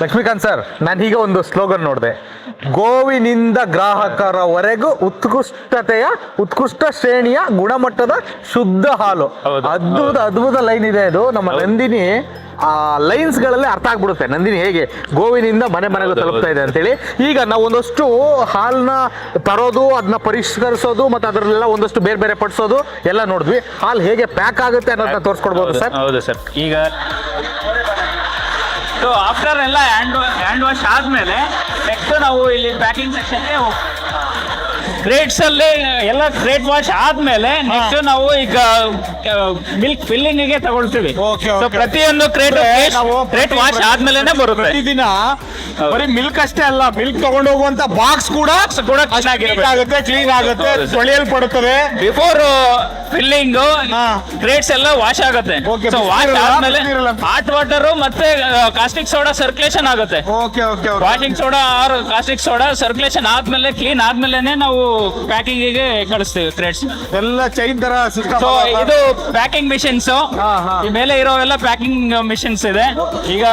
Lakshmikant sir ನಾನು ಈಗ ಒಂದು ಸ್ಲೋಗನ್ ನೋಡಿದೆ. ಗೋವಿನಿಂದ ಗ್ರಾಹಕರವರೆಗೂ ಉತ್ಕೃಷ್ಟತೆಯ ಉತ್ಕೃಷ್ಟ ಶ್ರೇಣಿಯ ಗುಣಮಟ್ಟದ ಶುದ್ಧ ಹಾಲು. ಅದ್ಭುತ ಅದ್ಭುತ ಲೈನ್ ಇದೆ ಅದು. ನಮ್ಮ ನಂದಿನಿ ಆ ಲೈನ್ಸ್ಗಳಲ್ಲಿ ಅರ್ಥ ಆಗ್ಬಿಡುತ್ತೆ. ನಂದಿನಿ ಹೇಗೆ? ಗೋವಿನಿಂದ ಮನೆ ಮನೆಗೆ ತಲುಪ್ತಾ ಇದೆ ಅಂತೇಳಿ. ಈಗ ನಾವು ಒಂದಷ್ಟು ಹಾಲ್ನ ತರೋದು ಅದನ್ನ ಪರಿಷ್ಕರಿಸೋದು ಮತ್ತೆ ಅದರಲ್ಲೆಲ್ಲ ಒಂದಷ್ಟು ಬೇರೆ ಬೇರೆ ಪಡಿಸೋದು ಎಲ್ಲ ನೋಡಿದ್ವಿ. ಹಾಲು ಹೇಗೆ ಪ್ಯಾಕ್ ಆಗುತ್ತೆ ಅನ್ನೋದನ್ನ ತೋರಿಸ್ಕೊಡ್ಬೋದು ಸರ್. ಹೌದು ಸರ್. ಈಗ ಸೊ ಆಫ್ಟರ್ ಎಲ್ಲ ಹ್ಯಾಂಡ್ ಹ್ಯಾಂಡ್ ವಾಶ್ ಆದ್ಮೇಲೆ ನೆಕ್ಸ್ಟ್ ನಾವು ಇಲ್ಲಿ ಪ್ಯಾಕಿಂಗ್ ಸೆಕ್ಷನ್ಗೆ ಕ್ರೇಟ್ಸ್ ಅಲ್ಲಿ ಎಲ್ಲ ಕ್ರೇಟ್ ವಾಶ್ ಆದ್ಮೇಲೆ ನೆಕ್ಸ್ಟ್ ನಾವು ಈಗ ಮಿಲ್ಕ್ ಫಿಲ್ಲಿಂಗ್ಗೆ ತಗೊಳ್ತೀವಿ Okay, ಸೊ okay. ಪ್ರತಿಯೊಂದು ಕ್ರೇಟ್ ನಾವು ಕ್ರೇಟ್ ವಾಶ್ ಆದ್ಮೇಲೆ ಬರುತ್ತೆ ಪ್ರತಿದಿನ. ಬರೀ ಮಿಲ್ಕ್ ಅಷ್ಟೇ ಅಲ್ಲ ಮಿಲ್ಕ್ ತಗೊಂಡು ಹೋಗುವಂತ ಬಾಕ್ಸ್ ಕೂಡ ಕೂಡ ಚೆನ್ನಾಗಿರ್ಬೇಕು. ಆಗುತ್ತೆ ಕ್ಲೀನ್ ಆಗುತ್ತೆ ತೊಳೆಯಲ್ಪಡುತ್ತದೆ ಬಿಫೋರ್ ಫಿಲ್ಲಿಂಗ್ ಹಾ. ಕ್ರೇಟ್ಸ್ ಎಲ್ಲ ವಾಶ್ ಆಗುತ್ತೆ Okay, ಸೊ ವಾಶ್ ಬಿಸಿನೀರಲ್ಲ, ಆದ್ಮೇಲೆ ಬಿಸಿನೀರಲ್ಲ. ಹಾಟ್ ವಾಟರ್ ಮತ್ತೆ ಕಾಸ್ಟಿಕ್ ಸೋಡಾ ಸರ್ಕ್ಯುಲೇಷನ್ ಆಗುತ್ತೆ okay okay washing soda or caustic soda circulation ಆದ್ಮೇಲೆ ಕ್ಲೀನ್ ಆದ್ಮೇಲೆ ನಾವು ಪ್ಯಾಕಿಂಗ್ಗೆ ಕಳಿಸ್ತೀವಿ ಥ್ರೆಡ್ಸ್ ಎಲ್ಲ ಚೈನ್ ತರ ಸಿಸ್ಟಮ್ ಸೊ ಇದು ಪ್ಯಾಕಿಂಗ್ ಮಿಷಿನ್ಸ್ ಹಾ, ಹಾ. ಈ ಮೇಲೆ ಇರೋವೆಲ್ಲ ಪ್ಯಾಕಿಂಗ್ ಮಿಷಿನ್ಸ್ ಇದೆ. ಈಗ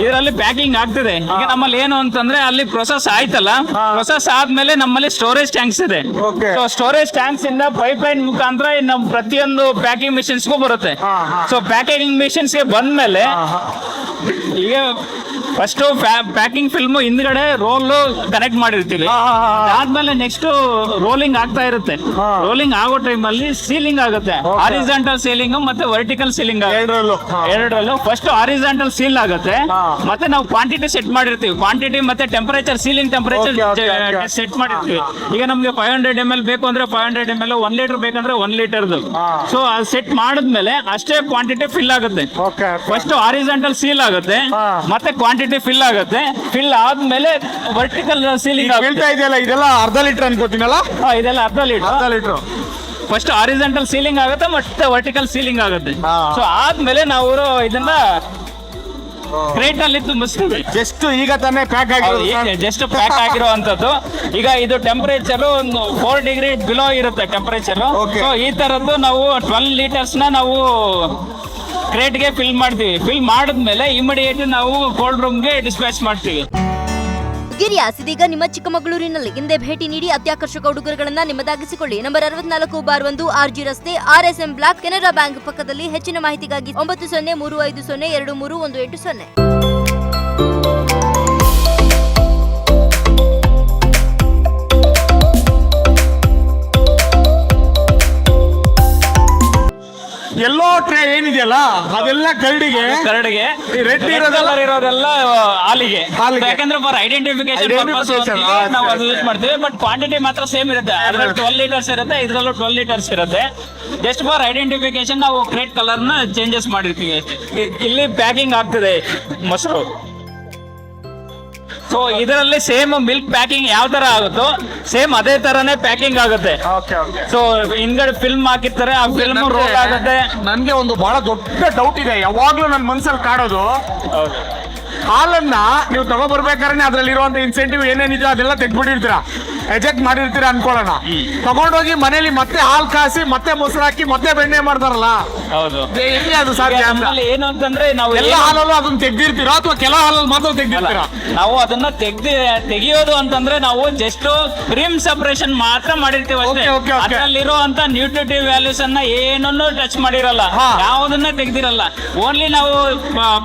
ಇದರಲ್ಲಿ ಪ್ಯಾಕಿಂಗ್ ಆಗ್ತಿದೆ. ಈಗ ನಮ್ಮಲ್ಲಿ ಏನು ಅಂತಂದ್ರೆ ಅಲ್ಲಿ ಪ್ರೊಸೆಸ್ ಆಯ್ತಲ್ಲ? ಪ್ರೊಸೆಸ್ ಆದ್ಮೇಲೆ ನಮ್ಮಲ್ಲಿ ಸ್ಟೋರೇಜ್ ಟ್ಯಾಂಕ್ಸ್ ಇದೆ. Okay. ಸೊ ಸ್ಟೋರೇಜ್ ಟ್ಯಾಂಕ್ಸ್ ಇಂದ ಪೈಪ್ ಲೈನ್ ಮುಖಾಂತರ ನಮ್ಮ ಪ್ರತಿಯೊಂದು ಪ್ಯಾಕಿಂಗ್ ಮಿಷಿನ್ಸ್ಗೂ ಬರುತ್ತೆ. ಹಾ, ಹಾ. ಸೊ ಪ್ಯಾಕಿಂಗ್ ಮಿಷಿನ್ಸ್ಗೆ ಬಂದ್ಮೇಲೆ ಈಗ ಫಸ್ಟ್ ಪ್ಯಾಕಿಂಗ್ ಫಿಲ್ಮ್ ಹಿಂದ್ಗಡೆ ರೋಲ್ ಕನೆಕ್ಟ್ ಮಾಡಿರ್ತೀವಿ. ಆದ್ಮೇಲೆ ನೆಕ್ಸ್ಟ್ ರೋಲಿಂಗ್ ಆಗ್ತಾ ಇರುತ್ತೆ. ರೋಲಿಂಗ್ ಆಗೋ ಟೈಮ್ ಅಲ್ಲಿ ಸೀಲಿಂಗ್ ಆಗುತ್ತೆ. ಆರಿಜಾಂಟಲ್ ಹಾರಿಜಾಂಟಲ್ ಸೀಲಿಂಗ್ ಮತ್ತೆ ವರ್ಟಿಕಲ್ ಸೀಲಿಂಗ್ ಎರಡರಲ್ಲೂ. ಫಸ್ಟ್ ಹಾರಿಜಾಂಟಲ್ ಸೀಲ್ ಆಗುತ್ತೆ. ಮತ್ತೆ ನಾವು ಕ್ವಾಂಟಿಟಿ ಸೆಟ್ ಮಾಡಿರ್ತೀವಿ. ಕ್ವಾಂಟಿಟಿ ಮತ್ತೆ ಟೆಂಪರೇಚರ್ ಸೀಲಿಂಗ್ ಟೆಂಪರೇಚರ್. ಸೆಟ್ ಮಾಡಿರ್ತೀವಿ. ಈಗ ನಮ್ಗೆ ಫೈವ್ ಹಂಡ್ರೆಡ್ ಎಂ ಎಲ್ ಬೇಕು ಅಂದ್ರೆ five hundred M L one litre ಬೇಕಂದ್ರೆ ಒನ್ ಲೀಟರ್ ಸೊ ಅದು ಸೆಟ್ ಮಾಡಿದ್ಮೇಲೆ ಅಷ್ಟೇ ಕ್ವಾಂಟಿಟಿ ಫಿಲ್ ಆಗುತ್ತೆ. ಫಸ್ಟ್ ಹಾರಿಜಾಂಟಲ್ ಸೀಲ್ ಆಗುತ್ತೆ. ಮತ್ತೆ ಕ್ವಾಂಟಿಟಿ ಫಿಲ್ ಆಗುತ್ತೆ. ಫಿಲ್ ಆದ್ಮೇಲೆ ವರ್ಟಿಕಲ್ ಸೀಲಿಂಗ್ ಬೀಳ್ತಾ ಇದೆಯಲ್ಲ ಇದೆಲ್ಲ ಅರ್ಧ ಲೀಟರ್ ಅನ್ಕೋತೀನಲ್ಲ? ಇದೆಲ್ಲ ಅರ್ಧ ಲೀಟರ್. ಅರ್ಧ ಲೀಟರ್. ಫಸ್ಟ್ ಆರಿಜೆಂಟಲ್ ಸೀಲಿಂಗ್ ಆಗುತ್ತೆ ಮತ್ತೆ ವರ್ಟಿಕಲ್ ಸೀಲಿಂಗ್ ಆಗುತ್ತೆ. ಹಾ. ಸೊ ಆದ್ಮೇಲೆ ನಾವು ಇದನ್ನ ಕ್ರೇಟ್ ಅಲ್ಲಿ ತುಂಬಿಸ್ತೀವಿ. ಜಸ್ಟ್ ಈಗ ತಾನೇ ಪ್ಯಾಕ್ ಆಗಿರೋದು sir. ಜಸ್ಟ್ ಪ್ಯಾಕ್ ಆಗಿರುವಂತದ್ದು ಈಗ ಇದು ಟೆಂಪರೇಚರ್ ಒಂದು ಫೋರ್ ಡಿಗ್ರಿ ಬಿಲೋ ಇರುತ್ತೆ ಟೆಂಪರೇಚರ್ Okay. ಸೊ ಈ ತರದ್ದು ನಾವು ಟ್ವೆಲ್ ಲೀಟರ್ಸ್ನ ನಾವು ಕ್ರೇಟ್ಗೆ ಫಿಲ್ ಮಾಡ್ತೀವಿ. ಫಿಲ್ ಮಾಡಿದ್ಮೇಲೆ ಇಮಿಡಿಯೇಟ್ ನಾವು ಕೋಲ್ಡ್ ರೂಮ್ಗೆ ಡಿಸ್ಪ್ಯಾಚ್ ಮಾಡ್ತೀವಿ. ಗಿರಿಯಾಸ್ ಇದೀಗ ನಿಮ್ಮ ಚಿಕ್ಕಮಗಳೂರಿನಲ್ಲಿ ಹಿಂದೆ ಭೇಟಿ ನೀಡಿ ಅತ್ಯಾಕರ್ಷಕ ಉಡುಗೊರೆಗಳನ್ನ ನಿಮ್ಮದಾಗಿಸಿಕೊಳ್ಳಿ. ನಂಬರ್ ಅರವತ್ನಾಲ್ಕು ಬಾರ್ ಒಂದು ಆರ್ ಜಿ ರಸ್ತೆ R S M block, Canara bank ಪಕ್ಕದಲ್ಲಿ ಹೆಚ್ಚಿನ ಮಾಹಿತಿಗಾಗಿ ಒಂಬತ್ತು ಸೊನ್ನೆ ಮೂರು ಐದು ಸೊನ್ನೆ ಎರಡು ಮೂರು ಒಂದು ಎಂಟು ಸೊನ್ನೆ. ಟ್ರೇ ಏನಿದೆಯಲ್ಲ ಅದೆಲ್ಲ ಕರಡಿಗೆ ಕರಡಿಗೆ. ರೆಡ್ ಇರೋದೆಲ್ಲ- ಕಲರ್ ಇರೋದೆಲ್ಲ ಹಾಲಿಗೆ. ಹಾಲಿಗೆ. ಯಾಕಂದ್ರೆ ಫಾರ್ ಐಡೆಂಟಿಫಿಕೇಶನ್ Identification, ನಾವು ಅದು. ಯೂಸ್ ಮಾಡ್ತೀವಿ ಬಟ್ ಕ್ವಾಂಟಿಟಿ ಮಾತ್ರ ಸೇಮ್ ಇರುತ್ತೆ. ಅದ್ರಲ್ಲಿ ಟ್ವೆಲ್ ಲೀಟರ್ಸ್ ಇರುತ್ತೆ ಇದ್ರಲ್ಲೂ ಟ್ವೆಲ್ ಲೀಟರ್ಸ್ ಇರುತ್ತೆ. ಜಸ್ಟ್ ಫಾರ್ ಐಡೆಂಟಿಫಿಕೇಶನ್ ನಾವು ಕ್ರೇಟ್ ಕಲರ್ನ ಚೇಂಜಸ್ ಮಾಡಿರ್ತೀವಿ. ಇ- ಇಲ್ಲಿ ಪ್ಯಾಕಿಂಗ್ ಆಗ್ತದೆ ಮೊಸರು ಸೊ ಇದರಲ್ಲಿ ಸೇಮ್ ಮಿಲ್ಕ್ ಪ್ಯಾಕಿಂಗ್ ಯಾವ ತರ ಆಗುತ್ತೋ ಸೇಮ್ ಅದೇ ತರನೇ ಪ್ಯಾಕಿಂಗ್ ಆಗುತ್ತೆ. ಓಕೆ ಓಕೆ ಸೊ ಹಿಂದ್ಗಡೆ ಫಿಲ್ಮ್ ಹಾಕಿರ್ತಾರೆ ಆ ಫಿಲ್ಮ್ ರೋಲ್ ಆಗುತ್ತೆ. ನನ್ಗೆ ಒಂದು ಬಹಳ ದೊಡ್ಡ ಡೌಟ್ ಇದೆ. ಯಾವಾಗ್ಲೂ ನನ್ನ ಮನ್ಸಲ್ಲಿ ಕಾಡೋದು. ಹಾಲನ್ನ ನೀವು ತಗೋ ಬರ್ಬೇಕಾದ್ರೆ ಅದ್ರಲ್ಲಿ ಇರುವಂತ ಇನ್ಸೆಂಟಿವ್ ಏನೇನಿದೆ ಅದೆಲ್ಲ ತೆಗ್ದ್ಬಿಟ್ಟಿರ್ತೀರಾ? ಎಜೆಕ್ಟ್ ಮಾಡಿರ್ತೀರಾ ಅನ್ಕೊಳ್ಳೋಣ. ತಗೊಂಡೋಗಿ ಮನೇಲಿ ಮತ್ತೆ ಹಾಲ್ ಕಾಸಿ ಮತ್ತೆ ಮೊಸರು ಹಾಕಿ ಮತ್ತೆ ಬೆಣ್ಣೆ ಮಾಡ್ತಾರಲ್ಲ? ಹೌದು. ಅದು ಸಾಧ್ಯ ಅಂತ? ನಮ್ಮಲ್ಲಿ ಏನು ಅಂತಂದ್ರೆ ನಾವು ಎಲ್ಲ ಏನು- ಹಾಲಲ್ಲೂ ಅದನ್ನ ತೆಗ್ದಿರ್ತೀರಾ? ಅಥವಾ ಕೆಲ ಹಾಲಲ್ಲಿ ಮಾತ್ರ ತೆಗ್ದಿರ್ತೀರಾ? ನಾವು ಅದನ್ನ ತೆಗ್ದಿ ತೆಗಿಯೋದು ಅಂತಂದ್ರೆ ನಾವು ಜಸ್ಟ್ ಕ್ರೀಮ್ ಸಪರೇಷನ್ ಮಾತ್ರ ಮಾಡಿರ್ತೀವಿ ಅಷ್ಟೇ. Okay, okay, okay. ಅದರಲ್ಲಿರೋ ಅಂತ ನ್ಯೂಟ್ರಿಟಿವ್ ವ್ಯಾಲ್ಯೂಸ್ ಅನ್ನ ಏನನ್ನು ಟಚ್ ಮಾಡಿರಲ್ಲ. ಹಾ. ಯಾವುದನ್ನ ತೆಗ್ದಿರಲ್ಲ. ಓನ್ಲಿ ನಾವು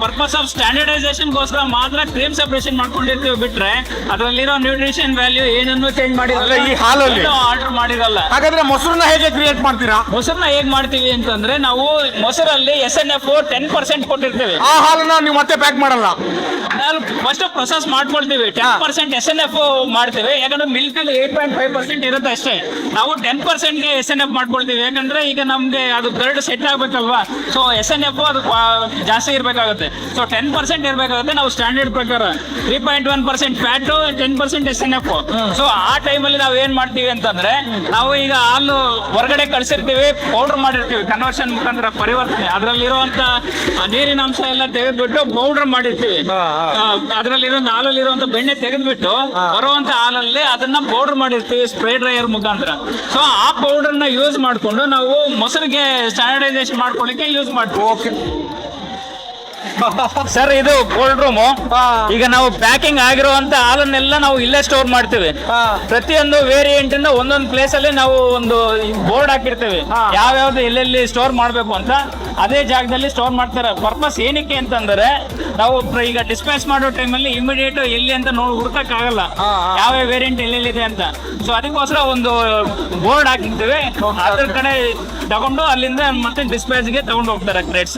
ಪರ್ಪಸ್ ಆಫ್ ಸ್ಟ್ಯಾಂಡರ್ಡೈಸೇಷನ್ ಗೋಸ್ಕರ ಮಾತ್ರ ಕ್ರೀಮ್ ಸೆಪ್ರೇಷನ್ ಮಾಡ್ಕೊಂಡಿರ್ತೀವಿ ಬಿಟ್ರೆ ಅದರಲ್ಲಿರೋ ನ್ಯೂಟ್ರಿಷನ್ ವ್ಯಾಲ್ಯೂ ಏನನ್ನು ಚೇಂಜ್ ಮಾಡಿರಲ್ಲ. ಈ ಹಾಲಲ್ಲಿ? ಆರ್ಡರ್ ಮಾಡಿರಲ್ಲ. ಹಾಗಾದ್ರೆ ಮೊಸರನ್ನ ಹೇಗೆ ಕ್ರಿಯೇಟ್ ಮಾಡ್ತೀರಾ? ಮೊಸರನ್ನ ಹೇಗ್ ಮಾಡ್ತೀವಿ ಅಂತಂದ್ರೆ ನಾವು ಮೊಸರಲ್ಲಿ S N F ten percent ಕೊಟ್ಟಿರ್ತೀವಿ. ಆ ಹಾಲನ್ನ ನೀವು ಮತ್ತೆ ಪ್ಯಾಕ್ ಮಾಡಲ್ಲ. ಫಸ್ಟ್ ಪ್ರೊಸೆಸ್ ಮಾಡ್ಕೊಳ್ತೀವಿ. Ten percent S N F ಮಾಡ್ತೀವಿ. ಯಾಕಂದ್ರೆ ಮಿಲ್ಕ್ ಅಲ್ಲಿ ಏಟ್ ಪಾಯಿಂಟ್ ಫೈವ್ ಪರ್ಸೆಂಟ್ ಇರುತ್ತೆ ಅಷ್ಟೇ. ನಾವು ಟೆನ್ ಪರ್ಸೆಂಟ್ಗೆ ಎಸ್ ಎನ್ ಎಫ್ ಮಾಡ್ಕೊಳ್ತೀವಿ. ಯಾಕಂದ್ರೆ ಈಗ ನಮ್ಗೆ ಅದು ಕರ್ಡ್ ಸೆಟ್ ಆಗ್ಬೇಕಲ್ವಾ? ಸೊ ಎಸ್ ಎನ್ ಎಫ್ ಅದು ಜಾಸ್ತಿ ಇರಬೇಕಾಗುತ್ತೆ. ಸೊ ಟೆನ್ ಪರ್ಸೆಂಟ್ ಇರ್ಬೇಕಾಗುತ್ತೆ. ನಾವು ಸ್ಟ್ಯಾಂಡರ್ಡ್ ಪ್ರಕಾರ three point one percent fat ten percent S N F so ಆ ಟೈಮಲ್ಲಿ ನಾವು ಏನ್ ಮಾಡ್ತೀವಿ ಅಂತಂದ್ರೆ ನಾವು ಈಗ ಹಾಲು ಹೊರಗಡೆ ಕಳಿಸಿರ್ತೀವಿ ಪೌಡರ್ ಮಾಡಿರ್ತೀವಿ ಕನ್ವರ್ಷನ್ ಮುಖಾಂತರ ಪರಿವರ್ತನೆ. ಅದರಲ್ಲಿರುವಂತ ನೀರಿನ ಅಂಶ ಎಲ್ಲ ತೆಗೆದ್ಬಿಟ್ಟು ಪೌಡರ್ ಮಾಡಿರ್ತೀವಿ. ಅದರಲ್ಲಿರೋ ಹಾಲಲ್ಲಿರುವಂತ ಬೆಣ್ಣೆ ತೆಗೆದ್ಬಿಟ್ಟು ಬರುವಂತ ಹಾಲಲ್ಲಿ ಅದನ್ನ ಪೌಡರ್ ಮಾಡಿರ್ತೀವಿ ಸ್ಪ್ರೇ ಡ್ರೈಯರ್ ಮುಖಾಂತರ. ಸೊ ಆ ಪೌಡರ್ನ ಯೂಸ್ ಮಾಡಿಕೊಂಡು ನಾವು ಮೊಸರಿಗೆ ಸ್ಟ್ಯಾಂಡರ್ಡೈಸೇಷನ್ ಮಾಡ್ಕೊಳ್ಳಿಕ್ಕೆ ಯೂಸ್ ಮಾಡ್ತೀವಿ. ಓಕೆ ಸರ್ ಇದು ಕೋಲ್ಡ್ ರೂಮು ಈಗ ನಾವು ಪ್ಯಾಕಿಂಗ್ ಆಗಿರುವಂತ ಹಾಲನ್ನೆಲ್ಲ ನಾವು ಇಲ್ಲೇ ಸ್ಟೋರ್ ಮಾಡ್ತೀವಿ. ಪ್ರತಿಯೊಂದು ವೇರಿಯಂಟ್ ಇಂದ ಒಂದೊಂದು ಪ್ಲೇಸ್ ಅಲ್ಲಿ ನಾವು ಒಂದು ಬೋರ್ಡ್ ಹಾಕಿರ್ತೀವಿ. ಯಾವ್ಯಾವ್ದು ಎಲ್ಲೆಲ್ಲಿ ಸ್ಟೋರ್ ಮಾಡ್ಬೇಕು ಅಂತ ಅದೇ ಜಾಗದಲ್ಲಿ ಸ್ಟೋರ್ ಮಾಡ್ತಾರೆ. ಪರ್ಪಸ್ ಏನಕ್ಕೆ ಅಂತಂದ್ರೆ ನಾವು ಈಗ ಡಿಸ್ಪ್ಯಾಚ್ ಮಾಡೋ ಟೈಮಲ್ಲಿ ಇಮಿಡಿಯೇಟ್ ಎಲ್ಲಿ ಅಂತ ನೋಡಿ ಹುಡ್ಕಕ್ ಆಗಲ್ಲ. ಯಾವ ವೇರಿಯಂಟ್ ಎಲ್ಲೆಲ್ಲಿದೆ ಅಂತ. ಸೊ ಅದಕ್ಕೋಸ್ಕರ ಒಂದು ಬೋರ್ಡ್ ಹಾಕಿರ್ತೀವಿ. ಅದ್ರ ಕಡೆ ತಗೊಂಡು ಅಲ್ಲಿಂದ ಮತ್ತೆ ಡಿಸ್ಪ್ಯಾಚ್ಗೆ ತಗೊಂಡು ಹೋಗ್ತಾರೆ ಕ್ರೇಟ್ಸ್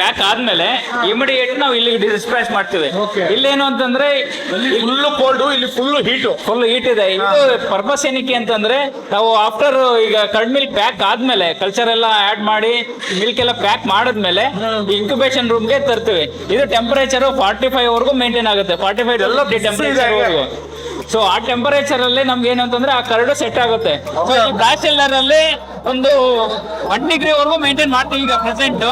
ಪ್ಯಾಕ್ ಆದ್ಮೇಲೆ ಇಮಿಡಿಯೇಟ್ ನಾವು ಇಲ್ಲಿ ಡಿಸ್ಪ್ಯಾಚ್ ಮಾಡ್ತೀವಿ. ಇಲ್ಲೇನು ಅಂತಂದ್ರೆ ಫುಲ್ ಕೋಲ್ಡ್ ಇಲ್ಲಿ ಫುಲ್ ಹೀಟ್ ಫುಲ್ ಹೀಟ್ ಇದೆ. ಇದು ಪರ್ಪಸ್ ಏನಕ್ಕೆ ಅಂತಂದ್ರೆ ನಾವು ಆಫ್ಟರ್ ಈಗ ಕರ್ಡ್ ಮಿಲ್ಕ್ ಪ್ಯಾಕ್ ಆದ್ಮೇಲೆ ಕಲ್ಚರ್ ಎಲ್ಲ ಆಡ್ ಮಾಡಿ ಮಿಲ್ಕ್ ಎಲ್ಲ ಪ್ಯಾಕ್ ಮಾಡಿದ್ಮೇಲೆ ಇನ್ಕ್ಯುಬೇಷನ್ ರೂಮ್ಗೆ ತರ್ತೀವಿ. ಇದು ಟೆಂಪರೇಚರ್ ಫಾರ್ಟಿ ಫೈವ್ ವರ್ಗು ಮೇಂಟೈನ್ ಆಗುತ್ತೆ. ಫಾರ್ಟಿ ಫೈವ್ ಎಲ್ಲ ಟೆಂಪರೇಚರ್ ವರ್ಗು ಸೊ ಆ ಟೆಂಪರೇಚರ್ ಅಲ್ಲಿ ನಮ್ಗೆ ಏನು ಅಂತಂದ್ರೆ ಆ ಕರಡು ಸೆಟ್ ಆಗುತ್ತೆ. ಬ್ಯಾಚೆಲ್ಲರ್ ಅಲ್ಲಿ ಒಂದು ಒನ್ ಡಿಗ್ರಿ ವರ್ಗೂ ಮೇಂಟೈನ್ ಮಾಡ್ತೀವಿ ಈಗ ಪ್ರೆಸೆಂಟ್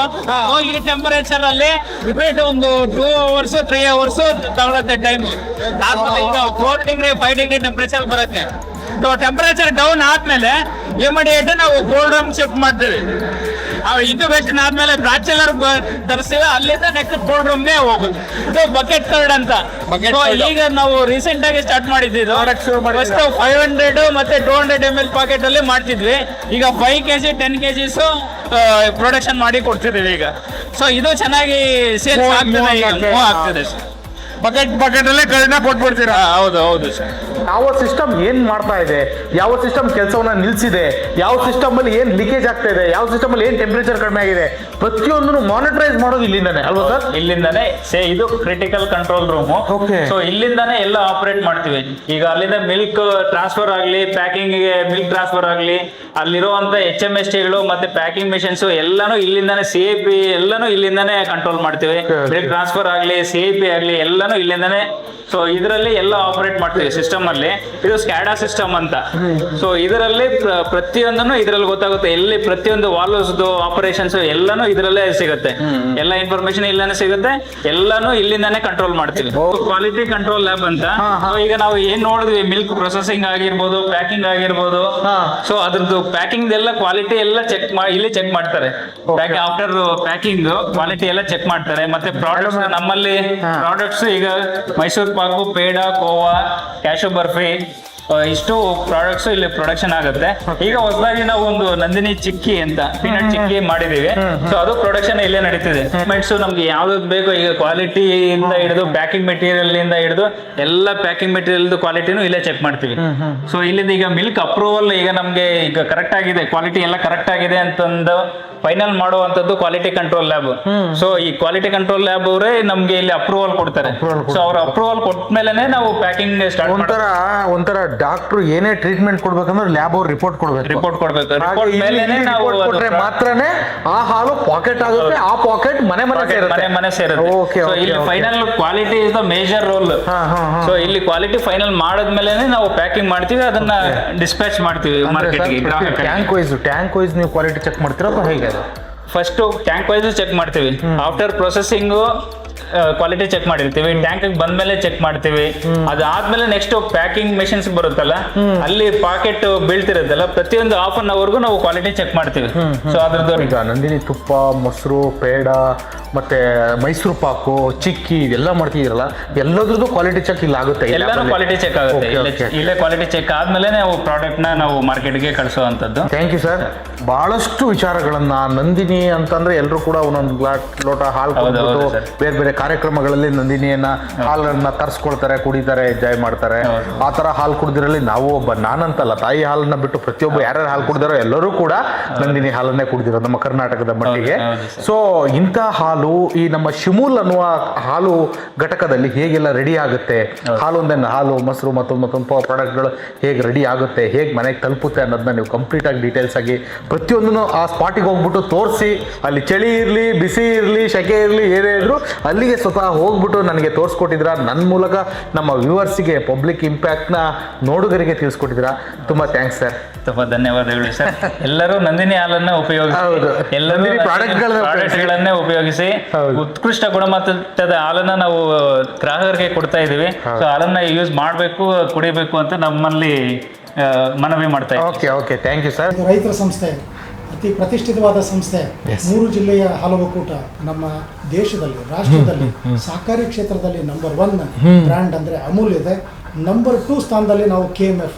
ಈ ಟೆಂಪರೇಚರ್ ಅಲ್ಲಿ ಡಿಬೇಟ್ ಒಂದು two hours three hours ತಗೊಳತ್ತೆ time four degree five degree temperature ಬರುತ್ತೆ. ಸೊ ಟೆಂಪರೇಚರ್ ಡೌನ್ ಆದ್ಮೇಲೆ ಇಮಿಡಿಯೇಟ್ ನಾವು ಕೋಲ್ಡ್ ರೂಮ್ ಶಿಫ್ಟ್ ಮಾಡ್ತೀವಿ. ಇನ್ಕ್ಯುಬೇಷನ್ ಆದ್ಮೇಲೆ ಬ್ಯಾಚುಲರ್ ತರಿಸ್ತೀವಿ ಅಲ್ಲಿಂದ ನೆಕ್ಸ್ಟ್ ಕೋಲ್ಡ್ ರೂಮ್ಗೆ ಹೋಗುದು. ಇದು ಬಕೆಟ್ ಕರ್ಡ್ ಅಂತ. So, ಈಗ ನಾವು ರೀಸೆಂಟ್ ಆಗಿ ಸ್ಟಾರ್ಟ್ ಮಾಡಿದ್ದು? ಫಸ್ಟ್ ಫೈವ್ ಹಂಡ್ರೆಡ್ ಮತ್ತೆ two hundred M L packet ಅಲ್ಲಿ ಮಾಡ್ತಿದ್ವಿ. ಈಗ five K G ten K Gs production ಮಾಡಿ ಕೊಡ್ತಿದ್ದೀವಿ ಈಗ. ಸೊ ಇದು ಚೆನ್ನಾಗಿ ಸೇಲ್ ಆಗ್ತಿದೆ ಈಗ. move ಆಗ್ತಿದೆ. ಬಕೆಟ್ ಬಕೆಟ್ ಅಲ್ಲೇ ಕಳ್ಳ ಕೊಟ್ಬಿಡ್ತೀರಾ? ಹೌದು ಹೌದು ಸರ್ ಯಾವ ಸಿಸ್ಟಮ್ ಏನ್ ಮಾಡ್ತಾ ಇದೆ? ಯಾವ ಸಿಸ್ಟಮ್ ಕೆಲಸವನ್ನ ನಿಲ್ಸಿದೆ? ಯಾವ ಸಿಸ್ಟಮ್ ಅಲ್ಲಿ ಏನ್ ಲೀಕೇಜ್ ಆಗ್ತಾ ಇದೆ? ಯಾವ ಸಿಸ್ಟಮ್ ಅಲ್ಲಿ ಏನ್ ಟೆಂಪರೇಚರ್ ಕಡಿಮೆ ಆಗಿದೆ? ಪ್ರತಿಯೊಂದನ್ನು ಮಾನಿಟರೈಸ್ ಮಾಡೋದು ಇಲ್ಲಿಂದಾನೆ. ಅಲ್ವಾ ಸರ್? ಇಲ್ಲಿಂದಾನೆ. ಸೇ ಇದು ಕ್ರಿಟಿಕಲ್ ಕಂಟ್ರೋಲ್ ರೂಮ್. ಸೊ ಇಲ್ಲಿಂದಾನೆ ಎಲ್ಲ ಆಪರೇಟ್ ಮಾಡ್ತೀವಿ. ಈಗ ಅಲ್ಲಿಂದ ಮಿಲ್ಕ್ ಟ್ರಾನ್ಸ್ಫರ್ ಆಗಲಿ ಪ್ಯಾಕಿಂಗ್ ಮಿಲ್ಕ್ ಟ್ರಾನ್ಸ್ಫರ್ ಆಗಲಿ ಅಲ್ಲಿರುವಂತ ಎಚ್ ಎಂ ಎಸ್ ಟಿಗಳು ಮತ್ತೆ ಪ್ಯಾಕಿಂಗ್ ಮೆಷಿನ್ಸ್ ಎಲ್ಲಾನು ಇಲ್ಲಿಂದಾನೆ ಸಿ ಪಿ ಎಲ್ಲಾನು ಇಲ್ಲಿಂದಾನೆ ಕಂಟ್ರೋಲ್ ಮಾಡ್ತೀವಿ. ಮಿಲ್ಕ್ ಟ್ರಾನ್ಸ್ಫರ್ ಆಗಲಿ ಸಿ ಎ ಪಿ ಆಗಲಿ ಎಲ್ಲಾನು ಇಲ್ಲಿಂದಾನೆ. ಸೊ ಇದರಲ್ಲಿ ಎಲ್ಲ ಆಪರೇಟ್ ಮಾಡ್ತೀವಿ ಸಿಸ್ಟಮ್ ಅಲ್ಲಿ ಇದು ಸ್ಕ್ಯಾಡಾ ಸಿಸ್ಟಮ್ ಅಂತ. ಸೊ ಇದರಲ್ಲಿ ಪ್ರ- ಪ್ರತಿಯೊಂದನ್ನು ಇದರಲ್ಲಿ ಗೊತ್ತಾಗುತ್ತೆ. ಎಲ್ಲಿ ಪ್ರತಿಯೊಂದು ವಾಲ್ವ್ಸ್ ಆಪರೇಷನ್ಸ್ ಎಲ್ಲಾನು ಇದರಲ್ಲೇ ಸಿಗುತ್ತೆ. ಎಲ್ಲ ಇನ್ಫಾರ್ಮೇಶನ್ ಇಲ್ಲಾನೆ ಸಿಗುತ್ತೆ. ಎಲ್ಲಾನು ಇಲ್ಲಿಂದಾನೆ ಕಂಟ್ರೋಲ್ ಮಾಡ್ತೀವಿ. ಕ್ವಾಲಿಟಿ ಕಂಟ್ರೋಲ್ ಲ್ಯಾಬ್ ಅಂತ. ಈಗ ನಾವು ಏನ್ ನೋಡಿದ್ವಿ? ಮಿಲ್ಕ್ ಪ್ರೊಸೆಸಿಂಗ್ ಆಗಿರ್ಬೋದು ಪ್ಯಾಕಿಂಗ್ ಆಗಿರ್ಬೋದು. ಸೊ ಅದ್ರದ್ದು ಪ್ಯಾಕಿಂಗ್ ಎಲ್ಲ ಕ್ವಾಲಿಟಿ ಎಲ್ಲ ಚೆಕ್ ಇಲ್ಲಿ ಚೆಕ್ ಮಾಡ್ತಾರೆ. ಆಫ್ಟರ್ ಪ್ಯಾಕಿಂಗ್ ಕ್ವಾಲಿಟಿ ಎಲ್ಲ ಚೆಕ್ ಮಾಡ್ತಾರೆ. ಮತ್ತೆ ಪ್ರಾಡಕ್ಟ್ಸ್ ನಮ್ಮಲ್ಲಿ ಪ್ರಾಡಕ್ಟ್ಸ್ ಈಗ ಮೈಸೂರು ಪಾಕು ಪೇಡ ಕೋವಾ ಕ್ಯಾಶು ಆ, ಇಷ್ಟು ಪ್ರಾಡಕ್ಟ್ಸ್ ಇಲ್ಲಿ ಪ್ರೊಡಕ್ಷನ್ ಆಗುತ್ತೆ. ಈಗ ಹೊಸದಾಗಿ ನಾವು ಒಂದು ನಂದಿನಿ ಚಿಕ್ಕಿ ಅಂತ ಪೀನಟ್ ಚಿಕ್ಕಿ ಮಾಡಿದೀವಿ ಸೊ ಅದು ಪ್ರೊಡಕ್ಷನ್ ಇಲ್ಲೇ ನಡೀತಿದೆ. ಮೆಟ್ಸ್ ನಮ್ಗೆ ಯಾವ್ದು ಬೇಕು ಈಗ ಕ್ವಾಲಿಟಿ ಇಂದ ಹಿಡಿದು ಪ್ಯಾಕಿಂಗ್ ಮೆಟೀರಿಯಲ್ ಇಂದ ಹಿಡಿದು ಎಲ್ಲ ಪ್ಯಾಕಿಂಗ್ ಮೆಟೀರಿಯಲ್ ಕ್ವಾಲಿಟಿನೂ ಇಲ್ಲೇ ಚೆಕ್ ಮಾಡ್ತೀವಿ. ಸೊ ಇಲ್ಲಿಂದ ಈಗ ಮಿಲ್ಕ್ ಅಪ್ರೂವಲ್ ಈಗ ನಮ್ಗೆ ಈಗ ಕರೆಕ್ಟ್ ಆಗಿದೆ ಕ್ವಾಲಿಟಿ ಎಲ್ಲ ಕರೆಕ್ಟ್ ಆಗಿದೆ ಅಂತಂದು ಫೈನಲ್ ಮಾಡುವಂತದ್ದು ಕ್ವಾಲಿಟಿ ಕಂಟ್ರೋಲ್ ಲ್ಯಾಬ್ ಸೊ ಈ ಕ್ವಾಲಿಟಿ ಕಂಟ್ರೋಲ್ ಲ್ಯಾಬ್ ಅವರೇ ನಮ್ಗೆ ಇಲ್ಲಿ ಅಪ್ರೂವಲ್ ಕೊಡ್ತಾರೆ. ಸೊ ಅವ್ರ ಅಪ್ರೂವಲ್ ಕೊಟ್ಮೇಲೆ ನಾವು ಪ್ಯಾಕಿಂಗ್ ಸ್ಟಾರ್ಟ್ ಒಂಥರ ಒಂಥರ ಡಾಕ್ಟರ್ ಏನೇ ಟ್ರೀಟ್ಮೆಂಟ್ ಕೊಡ್ಬೇಕಂದ್ರೆ ಲ್ಯಾಬ್ ಅವ್ರು ರಿಪೋರ್ಟ್ ಕೊಡ್ಬೇಕು. ರಿಪೋರ್ಟ್ ಕೊಡ್ಬೇಕು. ರಿಪೋರ್ಟ್ ಮೇಲೆ ನಾವು ಕೊಟ್ರೆ ಮಾತ್ರನೇ ಆ ಹಾಲು ಪಾಕೆಟ್ ಆಗುತ್ತೆ ಆ ಪಾಕೆಟ್ ಮನೆ ಮನೆ ಮನೆ ಮನೆ ಸೇರುತ್ತೆ. ಇಲ್ಲಿ final quality is the major role. So ಇಲ್ಲಿ ಕ್ವಾಲಿಟಿ ಫೈನಲ್ ಮಾಡಿದ್ಮೇಲೆ ನಾವು ಪ್ಯಾಕಿಂಗ್ ಮಾಡ್ತೀವಿ ಅದನ್ನ ಡಿಸ್ಪ್ಯಾಚ್ ಮಾಡ್ತೀವಿ ಮಾರ್ಕೆಟ್ಗೆ ಟ್ಯಾಂಕ್ ವೈಸ್ ಟ್ಯಾಂಕ್ ವೈಸ್ ನೀವು ಕ್ವಾಲಿಟಿ ಚೆಕ್ ಮಾಡ್ತೀರಾ ಹೇಗೆ? ಫಸ್ಟ್ ಟ್ಯಾಂಕ್ ವೈಸ್ ಚೆಕ್ ಮಾಡ್ತೀವಿ. ಆಫ್ಟರ್ ಪ್ರೊಸೆಸಿಂಗ್ ಕ್ವಾಲಿಟಿ ಚೆಕ್ ಮಾಡಿರ್ತೀವಿ. ಟ್ಯಾಂಕ್ ಬಂದ್ಮೇಲೆ ಚೆಕ್ ಮಾಡ್ತೀವಿ. ಅದಾದ್ಮೇಲೆ ನೆಕ್ಸ್ಟ್ ಪ್ಯಾಕಿಂಗ್ ಮೆಷಿನ್ಸ್ ಬರುತ್ತಲ್ಲ ಅಲ್ಲಿ ಪಾಕೆಟ್ ಬೀಳ್ತಿರುತ್ತಲ್ಲ ಪ್ರತಿಯೊಂದು ಹಾಫ್ ಅನ್ ಅವರ್ಗೂ ನಾವು ಕ್ವಾಲಿಟಿ ಚೆಕ್ ಮಾಡ್ತೀವಿ. ಸೊ ಅದ್ರದ್ದು ಈಗ ನಂದಿನಿ ತುಪ್ಪ ಮೊಸರು ಪೇಡ ಮತ್ತೆ ಮೈಸೂರು ಪಾಕು ಚಿಕ್ಕಿ ಇದೆಲ್ಲ ಮಾಡ್ತಿದ್ದೀರಲ್ಲ ಎಲ್ಲದ್ರದ್ದು ಕ್ವಾಲಿಟಿ ಚೆಕ್ ಇಲ್ಲ ಆಗುತ್ತೆ ಎಲ್ಲಾನು ಕ್ವಾಲಿಟಿ ಚೆಕ್ ಆಗುತ್ತೆ. ಇಲ್ಲೇ ಕ್ವಾಲಿಟಿ ಚೆಕ್ ಆದ್ಮೇಲೆ ನಾವು ಪ್ರಾಡಕ್ಟ್ನ ನಾವು ಮಾರ್ಕೆಟ್ಗೆ ಕಳಿಸುವಂತದ್ದು ಥ್ಯಾಂಕ್ ಯು ಸರ್ ಬಹಳಷ್ಟು ವಿಚಾರಗಳನ್ನ ನಂದಿನಿ ಅಂತಂದ್ರೆ ಎಲ್ಲರೂ ಕೂಡ ಒಂದೊಂದು ಲೋಟ ಹಾಲು ಬೇರೆ ಬೇರೆ ಕಾರ್ಯಕ್ರಮಗಳಲ್ಲಿ ನಂದಿನಿಯನ್ನ ಹಾಲನ್ನ ತರಿಸ್ಕೊಳ್ತಾರೆ ಕುಡಿತಾರೆ ಎಂಜಾಯ್ ಮಾಡ್ತಾರೆ. ಆ ತರ ಹಾಲು ಕುಡಿದಿರಲಿ ನಾವು ಒಬ್ಬ ನಾನಂತಲ್ಲ ತಾಯಿ ಹಾಲನ್ನ ಬಿಟ್ಟು ಪ್ರತಿಯೊಬ್ಬ ಯಾರ್ಯಾರು ಹಾಲು ಕುಡಿದಾರೋ ಎಲ್ಲರೂ ಕೂಡ ನಂದಿನಿ ಹಾಲನ್ನೇ ಕುಡಿದಿರೋ ನಮ್ಮ ಕರ್ನಾಟಕದ ಮಟ್ಟಿಗೆ. ಸೊ ಇಂಥ ಹಾಲು ಈ ನಮ್ಮ ಶಿಮೂಲ್ ಅನ್ನುವ ಹಾಲು ಘಟಕದಲ್ಲಿ ಹೇಗೆಲ್ಲ ರೆಡಿ ಆಗುತ್ತೆ? ಹಾಲು ಒಂದೇ ಹಾಲು ಮೊಸರು ಮತ್ತೊಂದು ಮತ್ತೊಂದು ಪ್ರಾಡಕ್ಟ್ಗಳು ಹೇಗೆ ರೆಡಿ ಆಗುತ್ತೆ? ಹೇಗೆ ಮನೆಗೆ ತಲುಪುತ್ತೆ ಅನ್ನೋದನ್ನ ನೀವು ಕಂಪ್ಲೀಟ್ ಆಗಿ ಡೀಟೇಲ್ಸ್ ಆಗಿ ಪ್ರತಿಯೊಂದನ್ನು ಆ ಸ್ಪಾಟಿಗೆ ಹೋಗ್ಬಿಟ್ಟು ತೋರಿಸಿ ಅಲ್ಲಿ ಚಳಿ ಇರಲಿ ಬಿಸಿ ಇರಲಿ ಶೆಕೆ ಇರಲಿ ಏನೇ ಇದ್ರು ಅಲ್ಲಿಗೆ ಸ್ವತಃ ಹೋಗ್ಬಿಟ್ಟು ನನಗೆ ತೋರಿಸ್ಕೊಟ್ಟಿದ್ರ ನನ್ನ ಮೂಲಕ ನಮ್ಮ ವ್ಯೂವರ್ಸಿಗೆ ಪಬ್ಲಿಕ್ ಇಂಪ್ಯಾಕ್ಟ್ನ ನೋಡುಗರಿಗೆ ತಿಳಿಸ್ಕೊಟ್ಟಿದ್ದೀರಾ? ತುಂಬ ಥ್ಯಾಂಕ್ಸ್ ಸರ್. ತುಂಬಾ ಧನ್ಯವಾದಗಳು ಸರ್. ಎಲ್ಲರೂ ನಂದಿನಿ ಹಾಲನ್ನ ಉಪಯೋಗಿಸಿ. ಎಲ್ಲರೂ ನಂದಿನಿ ಪ್ರಾಡಕ್ಟ್ಗಳನ್ನ ಉಪಯೋಗಿಸಿ. ಉತ್ಕೃಷ್ಟ ಗುಣಮಟ್ಟದ ಹಾಲನ್ನ ನಾವು ಗ್ರಾಹಕರಿಗೆ ಕೊಡ್ತಾ ಇದೀವಿ ಸೊ ಹಾಲನ್ನ ಯೂಸ್ ಮಾಡಬೇಕು ಕುಡಿಬೇಕು ಅಂತ ನಮ್ಮಲ್ಲಿ ಆ, ಮನವಿ ಮಾಡ್ತಾ ಇದ್ದೀವಿ. Okay okay thank you sir ರೈತರ ಸಂಸ್ಥೆ. ಅತಿ ಪ್ರತಿಷ್ಠಿತವಾದ ಸಂಸ್ಥೆ. ಮೂರು ಜಿಲ್ಲೆಯ ಹಲವು ಕೂಟ ನಮ್ಮ ದೇಶದಲ್ಲಿ ರಾಷ್ಟ್ರದಲ್ಲಿ ಸಹಕಾರಿ ಕ್ಷೇತ್ರದಲ್ಲಿ ನಂಬರ್ ಒನ್ ಬ್ರ್ಯಾಂಡ್ ಅಂದ್ರೆ ಅಮೂಲ್ ಇದೆ. ನಂಬರ್ ಟೂ ಸ್ಥಾನದಲ್ಲಿ ನಾವು ಕೆ ಎಂ ಎಫ್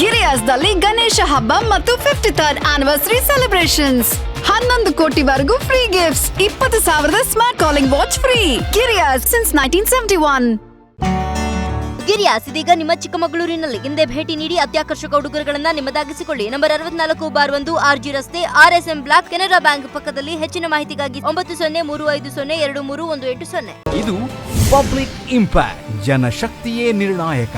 ಗಿರಿಯಾಸ್ದಲ್ಲಿ ಗಣೇಶ ಹಬ್ಬ ಮತ್ತು ಫಿಫ್ಟಿ ಥರ್ಡ್ ಆನಿವರ್ಸರಿ ಸೆಲೆಬ್ರೇಷನ್ಸ್ ಹನ್ನೊಂದು ಕೋಟಿವರೆಗೂ ಫ್ರೀ ಗಿಫ್ಟ್ಸ್ ಇಪ್ಪತ್ತು ಸಾವಿರದ smart calling watch free Girias since nineteen seventy one Girias ಇದೀಗ ನಿಮ್ಮ ಚಿಕ್ಕಮಗಳೂರಿನಲ್ಲಿ ಹಿಂದೆ ಭೇಟಿ ನೀಡಿ ಅತ್ಯಾಕರ್ಷಕ ಉಡುಗೊರೆಗಳನ್ನ ನಿಮ್ಮದಾಗಿಸಿಕೊಳ್ಳಿ. ನಂಬರ್ ಅರವತ್ನಾಲ್ಕು ಬಾರ್ ಒಂದು ಆರ್ ಜಿ ರಸ್ತೆ R S M block, Canara bank ಪಕ್ಕದಲ್ಲಿ ಹೆಚ್ಚಿನ ಮಾಹಿತಿಗಾಗಿ ಒಂಬತ್ತು ಸೊನ್ನೆ ಮೂರು ಐದು ಸೊನ್ನೆ ಎರಡು ಮೂರು ಒಂದು ಎಂಟು ಸೊನ್ನೆ. ಇದು ಪಬ್ಲಿಕ್ ಇಂಪ್ಯಾಕ್ಟ್, ಜನಶಕ್ತಿಯೇ ನಿರ್ಣಾಯಕ.